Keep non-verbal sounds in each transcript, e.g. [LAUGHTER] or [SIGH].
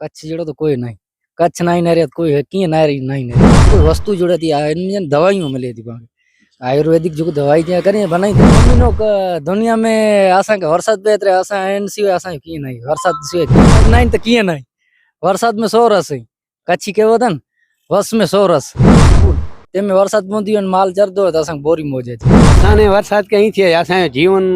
કચ્છ જોડે તો કોઈ નહીં. કચ્છ નાઈ ના રહ્યા કોઈ ક્યાં ના રહી નહીં નહીં કોઈ વસ્તુ જોડેથી એમને દવાઈઓ મળી હતી પણ. આયુર્વેદિક જો દવાઈ જ્યાં કરીને બનાવી દુનિયાનો દુનિયા મેં આશા કે વરસાદ બે ત્રે આશા એન સિવાય આશા કીએ નહીં. વરસાદ સિવાય નહીં તો કીએ નહીં. વરસાદ મેં સો રસ કચ્છી કેવો હતા ને? વસ મેં સો રસ. તેમે વરસાદ મૂંદ્યો ને માલ ચરદો તો અસાં બોરી મોજે છે. અને વરસાદ કે અહીં છે અસાં જીવન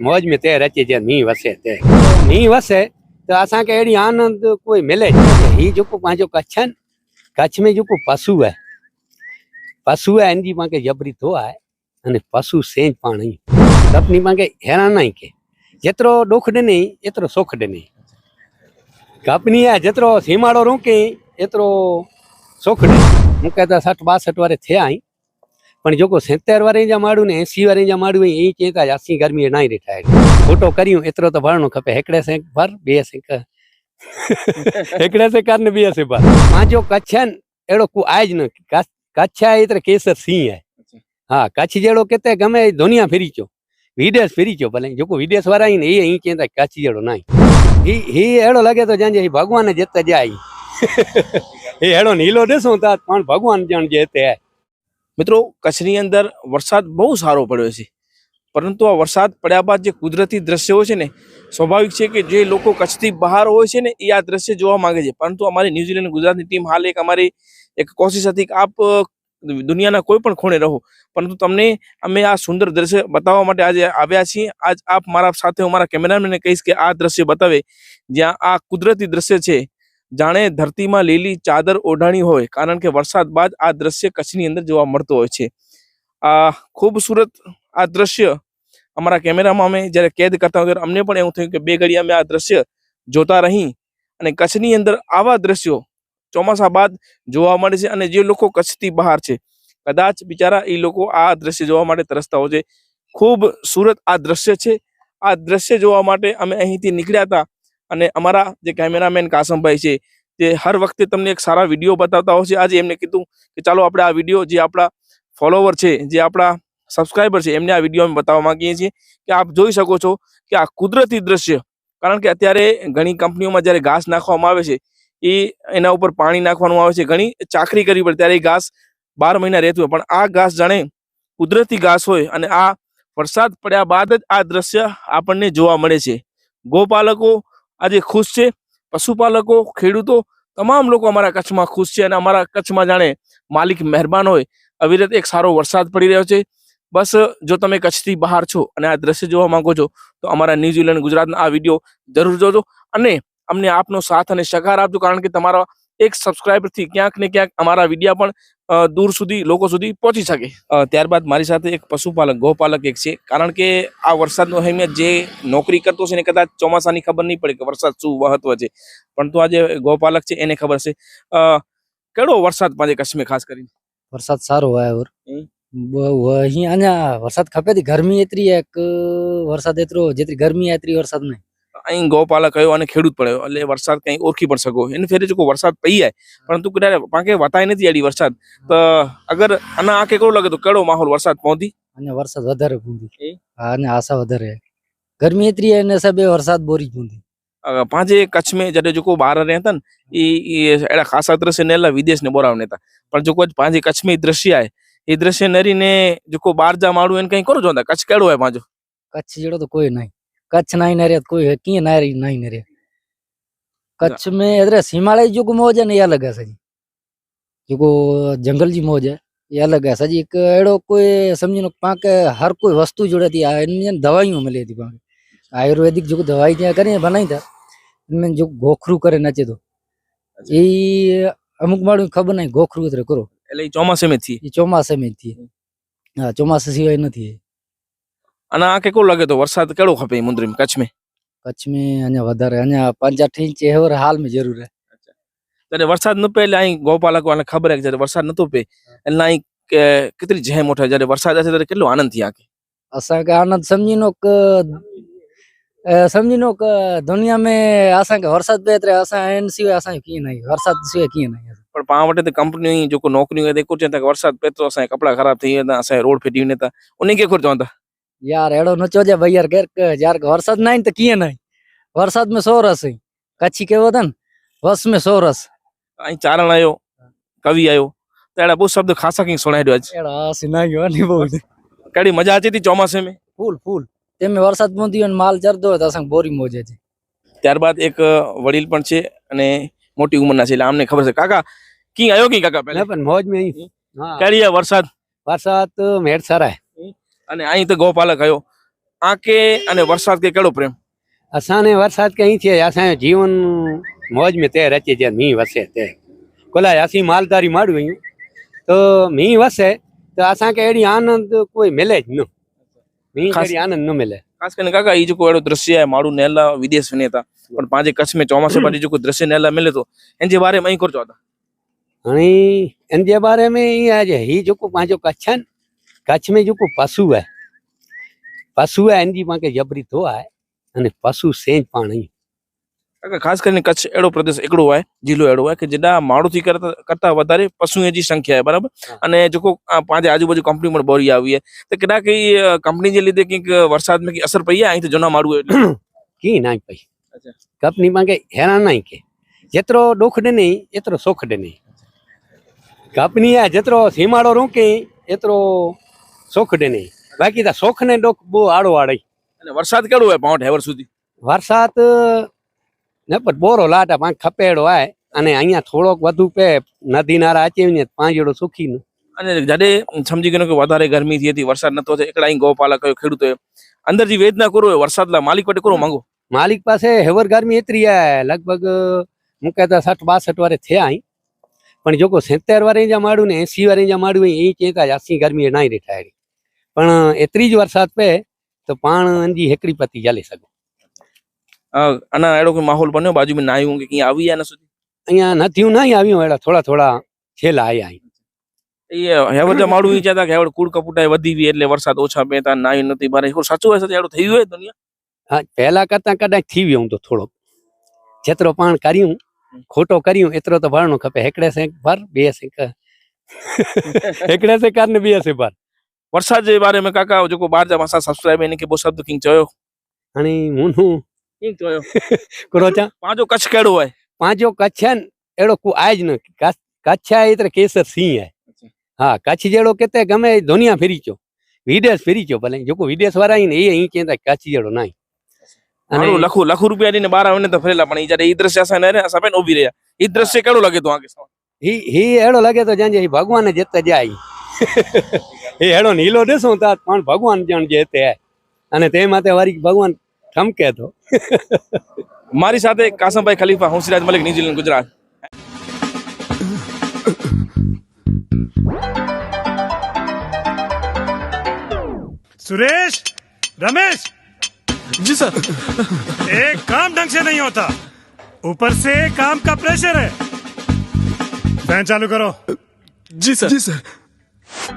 મોજ મે તે રચે જે ની વસે તે. ની વસે તો અસાં કે એડી આનંદ કોઈ મિલે હી જોકો પાંજો કચ્છ ને, કચ્છ મે જોકો પશુ હે. પશુ હે એની પાંકે જબરી તો આ અને પશુ સેજ પાણી સપની પાંકે હેરાન નહીં કે. જેતરો દુઃખ દે નહીં એટલો સુખ દે નહીં. કપની આ જેતરો સીમાડો રૂકી એટલો સુખ દે હું કહેતા સાઠ બાસઠ વારે થયા અહીં. પણ જોકો સિત્તેર વારે જ્યાં માડું ને એસી વારે જ્યાં માડું એ ચેતા જ આસી ગરમી નાઈ રિટાયર ફોટો કર્યું એટલો તો ભરણો ખપે. હેકડે સેક ભર બે સેક [LAUGHS] હેકડે સેક ને બે સેક ભર. પાંચો કચ્છ છે ને એડો કુ આજ ન કચ્છ આ એટલે કેસર સિંહ હે. હા કચ્છ જેડો કેતે ગમે દુનિયા ફેરી ચો વિદેશ ફેરી ચો ભલે. જોકો વિદેશ વાળા ને એ અહીં ચેતા કચ્છ જેડો નાઈ. હી હી એડો લાગે તો જાંજે ભગવાન જેતા જાય. એ હેડો નીલો ને શું તા પણ ભગવાન જાણ જે તે. મિત્રો, કચ્છની અંદર વરસાદ બહુ સારો પડ્યો છે. પરંતુ આ વરસાદ પડ્યા બાદ જે કુદરતી દ્રશ્યો છે ને, સ્વાભાવિક છે કે જે લોકો કચ્છથી બહાર હોય છે ને, એ આ દ્રશ્ય જોવા માંગે છે. પરંતુ અમારી ન્યૂઝીલેન્ડ ગુજરાતની ટીમ હાલ એક અમારી એક કોશિશ હતી કે આપ દુનિયાના કોઈ પણ ખૂણે રહો. પરંતુ તમને અમે આ સુંદર દ્રશ્ય બતાવવા માટે આજે આવ્યા છીએ. આજ આપ મારા સાથે હું મારા કેમેરામેનને કહીશ કે આ દ્રશ્ય બતાવે. જ્યાં આ કુદરતી દ્રશ્ય છે જાણે ધરતીમાં લીલી ચાદર ઓઢાણી હોય, કારણ કે વરસાદ બાદ આ દ્રશ્ય કચ્છની અંદર જોવા મળતો હોય છે. આ ખૂબસૂરત આ દ્રશ્ય અમારા કેમેરામાં અમે જ્યારે કેદ કરતા ત્યારે અમને પણ એવું થયું કે બે ઘડી અમે આ દ્રશ્ય જોતા રહી અને કચ્છની અંદર આવા દ્રશ્યો ચોમાસા બાદ જોવા મળે છે અને જે લોકો કચ્છથી બહાર છે, કદાચ બિચારા એ લોકો આ દ્રશ્ય જોવા માટે તરસતા હોય છે. ખૂબ સુરત આ દ્રશ્ય છે. આ દ્રશ્ય જોવા માટે અમે અહીંથી નીકળ્યા હતા અને અમારા જે કેમેરામેન કાસમભાઈ છે, તે હર વખતે તમને એક સારા વીડિયો બતાવતા હોય છે. આજે એમને કીધું કે ચાલો આપણે આ વીડિયો જે આપણા ફોલોવર છે, જે આપણા સબસ્ક્રાઈબર છે, એમને આ વીડિયો અમે બતાવવા માંગીએ છીએ કે આપ જોઈ શકો છો કે આ કુદરતી દ્રશ્ય, કારણ કે અત્યારે ઘણી કંપનીઓમાં જ્યારે ઘાસ નાખવામાં આવે છે, એ એના ઉપર પાણી નાખવાનું આવે છે. ઘણી ચાકરી કરવી પડે, ત્યારે એ ઘાસ બાર મહિના રહેતું હોય. પણ આ ઘાસ જાણે કુદરતી ઘાસ હોય અને આ વરસાદ પડ્યા બાદ જ આ દ્રશ્ય આપણને જોવા મળે છે. ગોપાલકો આજે ખુશ છે. પશુપાલકો, ખેડૂતો તમામ લોકો અમારા કચ્છમાં ખુશ છે અને અમારા કચ્છમાં જાણે માલિક મહેરબાન હોય અવિરત એક સારો વરસાદ પડી રહ્યો છે. બસ જો તમે કચ્છથી બહાર છો અને આ દ્રશ્ય જોવા માંગો છો તો અમારા ન્યૂઝીલેન્ડ ગુજરાતના આ વીડિયો જરૂર જોજો અને અમને આપનો સાથ અને સહકાર આપજો કારણ કે તમારા એક સબસ્ક્રાઈબરથી ક્યાંક ને ક્યાંક અમારા વિડીયા પણ દૂર સુધી લોકો સુધી પહોંચી શકે. ત્યારબાદ મારી સાથે એક પશુપાલક ગૌપાલક એક છે. કારણ કે આ વરસાદનો અહેમિયત જે નોકરી કરતો છે ને કદાચ ચોમાસાની ખબર નહીં પડે કે વરસાદ શું મહત્વ છે. પણ તો આજે ગૌપાલક છે એને ખબર છે. કેળો વરસાદ પાંજે કચ્છમાં ખાસ કરીને? વરસાદ સારો આવ્યો અહીંયા વરસાદ ખપે હતી ગરમી એટલી એક વરસાદ એટલો જેટલી ગરમી એટલી વરસાદ નહીં. અહીં ગૌપાલક કયો અને ખેડૂત પડ્યો એટલે વરસાદ કઈ ઓળખી પણ શકો. એને ફેરી જો વરસાદ પડી જાય પરંતુ કદાચ પાકે વતાય નથી આડી વરસાદ તો અગર અને આંખે કેવું લાગે તો કેડો માહોલ વરસાદ પહોંચી? અને વરસાદ વધારે પૂંધી અને આશા વધારે. ગરમી એતરી અને સબે વરસાદ બોરી પૂંધી પાંચે કચ્છ મેં જ્યારે જો બહાર રહેતા ને એ એડા ખાસા દ્રશ્ય ને એલા વિદેશ ને બોરાવ નેતા. પણ જો કોઈ પાંચે કચ્છ મેં દ્રશ્ય આય એ દ્રશ્ય નરીને જો બહાર જા માડું એને કઈ કરો જોતા કચ્છ કેડો હોય પાંજો? કચ્છ જેડો તો કોઈ નહીં. કચ્છ નહીં ના રહ્યા કોઈ कीअं ना रही नहीं ना રહ્યા कच्छ में एतरे हिमालय जो मौज है ना ये अलग है सजी जेको जंगल जी मौज है ये अलग है सजी एक अहिड़ो कोई समझी लो पाण खे हर कोई वस्तु जुड़े थी इनमें दवाइयूं मिले थी पाण खे आयुर्वेदिक जेको दवाई ત્યાં કરીને બનાવી था इनमें जो गोखरू करे नचे तो એ અમુક માણસ ખબર નહીં ગોખરું એટલે કરો એટલે એ ચોમાસેમાં થી એ ચોમાસામાં જ થઈએ હા ચોમાસા સિવાય નથી અને આ કે કેવું લાગે તો વરસાદ કેળો ખપે મુંદ્રી કચ્છ में કચ્છ में અહીંયા વધારે અહીંયા પાંચ આઠ ઇંચ એવર હાલ में જરૂર है ત્યારે વરસાદ ન પે એટલે અહીં ગૌપાલક વાળાને ખબર હે કે જ્યારે વરસાદ નતો પે એટલે અહીં કે- કેટલી જહેમ ઉઠે જ્યારે વરસાદ હશે ત્યારે કેટલો આનંદ થી આકે असांखे आनंद सम्झी नो क अ, सम्झी नो क दुनिया में असांखे वरसाद पए ત્યારે असां एन सिवाय असांखे कीअं नहीं वरसाद सिवाय कीअं नहीं પણ पाण वटि त कंपनी जेको नौकिरियूं आहिनि जेको चवनि था की वरसाद पए थो असांजा कपिड़ा ख़राब थी वेंदा असांजा रोड फिटी वेंदा था उन खे कोन चवंदा યાર એડો નચો જે ભાઈ યાર કે યાર વરસાદ નાય તો કીએ નહીં. વરસાદમાં સો રસ કચ્છી કેવો હતો ને? વસમાં સો રસ. અહીં ચારણ આવ્યો કવિ આવ્યો તો એડા બહુ શબ્દ ખાસા કઈ સુણાઈ આજ. એડા સુનાયો ને બહુ. કડી મજા આતી હતી ચોમાસે મે? ફૂલ ફૂલ. તેમે વરસાદ મોંધી અને માલ ચરદો હતો સંગ બોરી મોજે છે. ત્યારબાદ એક વડીલ પણ છે અને મોટી ઉંમરના છે એટલે આમને ખબર છે. કાકા કી આવ્યો કી કાકા પહેલા પણ મોજ મે હા કરીએ વરસાદ? વરસાદ મેર સરાય. અને અહીં તો ગોપાલક આવ્યો. આંકે અને વરસાદ કે કેળો પ્રેમ? અસાને વરસાદ કે અહીં છે અસાને જીવન મોજ મેં તે રચે જે મી વસે તે. કોલા અસી માલદારી માડું તો મી વસે તો અસા કે એડી આનંદ કોઈ મેલે જ ન. મી એડી આનંદ ન મળે ખાસ કરીને કાકા એ જો કોઈ એડો દ્રશ્ય હે માડું નેલા વિદેશ નેતા પણ પાંજે કચ્છ મે ચોમાસે બાજુ જો કોઈ દ્રશ્ય નેલા મળે તો એન જે બારે માં અહીં કરજો હતા હણી એન જે બારે મે અહીં આજે હી જો કો પાંજો કચ્છન कच्छ में जो पशु है पशु है इन जी मूंखे जबरी थो आहे अने पशु सेंज पाण ई કાકા ખાસ કરીને કચ્છ એડો પ્રદેશ એકડો હોય જિલ્લો એડો હોય કે જેના માળુથી કરતા કરતા વધારે પશુઓની સંખ્યા છે બરાબર? અને જો પાંચે આજુબાજુ કંપની પણ બોરી આવી છે તો કેટલા કઈ કંપની જે લીધે કંઈક વરસાદમાં કઈ અસર પડી અહીં તો જના માળું એટલે. [CLEARS THROAT] કી ના પઈ કંપનીમાં કે હેરાન નહીં કે. જેતરો દુઃખ દે નહીં એટલો સુખ દે નહીં. કંપની આ જેતરો સીમાડો રોકે એટલો સોખડે નહીં. બાકી તો સોખને ડોક બહુ આડો આડે. અને વરસાદ કેળું હોય પાંઠ હેવર સુધી? વરસાદ ને પણ બોરો લાટા પાંચ ખપેડો આય અને અહીંયા થોડોક વધુ પે નદી નારા આચીને પાંજડો સુખી નું અને જ્યારે સમજી ગયો કે વધારે ગરમી થી હતી વરસાદ નતો એકડા અહીં ગૌપાલક કયો ખેડૂતોએ અંદર જે વેદના કરો વરસાદ માલિક માટે કરો માંગો. માલિક પાસે હેવર ગરમી એતરી આય. લગભગ હું કહેતા સાઠ બાસઠ વારે થયા અહીં. પણ જો કો સિત્તેર વારે જ્યાં માડ્યું ને એસી વારે જ્યાં માડ્યું એ ચેતા આસી ગરમી નાઈ રિટાયરી પણ એતરી જ વરસાદ પે તો પાણ જી હેકડી પતી ચાલી સઘો અના એડો કોઈ માહોલ બન્યો? બાજુ મે નાયું કે ક્યાં આવી આના સુધી? અહીંયા ન થયું નહીં આવ્યું એડા થોડા થોડા છેલા આયા એ હવે તો માડું વિચારતા કે હવે કુડ કપુટાઈ વધી ગઈ એટલે વરસાદ ઓછા બેતા નાઈ નથી મારે એકું સાચું હોય સાથે એડું થયું હોય દુનિયા? હા પહેલા કરતા કદાચ થઈ ગયો હું તો થોડોક. જેતરો પાણ કર્યું ખોટો કર્યું એટલો તો ભરણો ખપે. હેકડે છે ભર બે છે [LAUGHS] હેકડે છે કર ને બે છે ભર. વરસાદ જે બારે મેં કાકા જેકો બાર જા માસા સબસ્ક્રાઇબ એને કે બો શબ્દ કિંગ ચયો અણી મુનુ કિંગ ચયો કોરોચા પાંજો કચ્છ કેડો હોય પાંજો કચ્છ હે એડો કુ આજ ન કચ્છ હે ઇતરે કેસર સિંહ હે હા કચ્છ જેડો કેતે ગમે દુનિયા ફેરી ચો વિદેશ ફેરી ચો ભલે જોકો વિદેશ વાળા ને એ અહીં કેતા કચ્છ જેડો નાઈ અને લખો લખો રૂપિયા દઈને બાર આવે ને તો ફરેલા પણ ઈ જ્યારે ઈ દ્રશ્ય આસા ને આસા પેન ઉભી રહ્યા ઈ દ્રશ્ય કેડો લાગે તો આગે હી હી એડો લાગે તો જાંજે ભગવાન જેતા જાય हे अहिड़ो नीलो ॾिसूं था पाण भॻवान ॼण जे हिते आहे अने ते माथे वरी भॻवान ठमके थो મારી સાથે કાસમભાઈ ખલીફા હું સિરાજ મલિક ન્યુઝીલેન્ડ ગુજરાત सुरेश रमेश जी सर एक काम ढंग से नहीं होता ऊपर से काम का प्रेशर है फैन चालू करो जी सर जी सर हम्म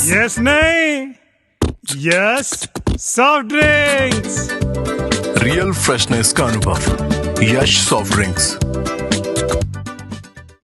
यस नहीं yes soft drinks real freshness का अनुभव यश सॉफ्ट ड्रिंक्स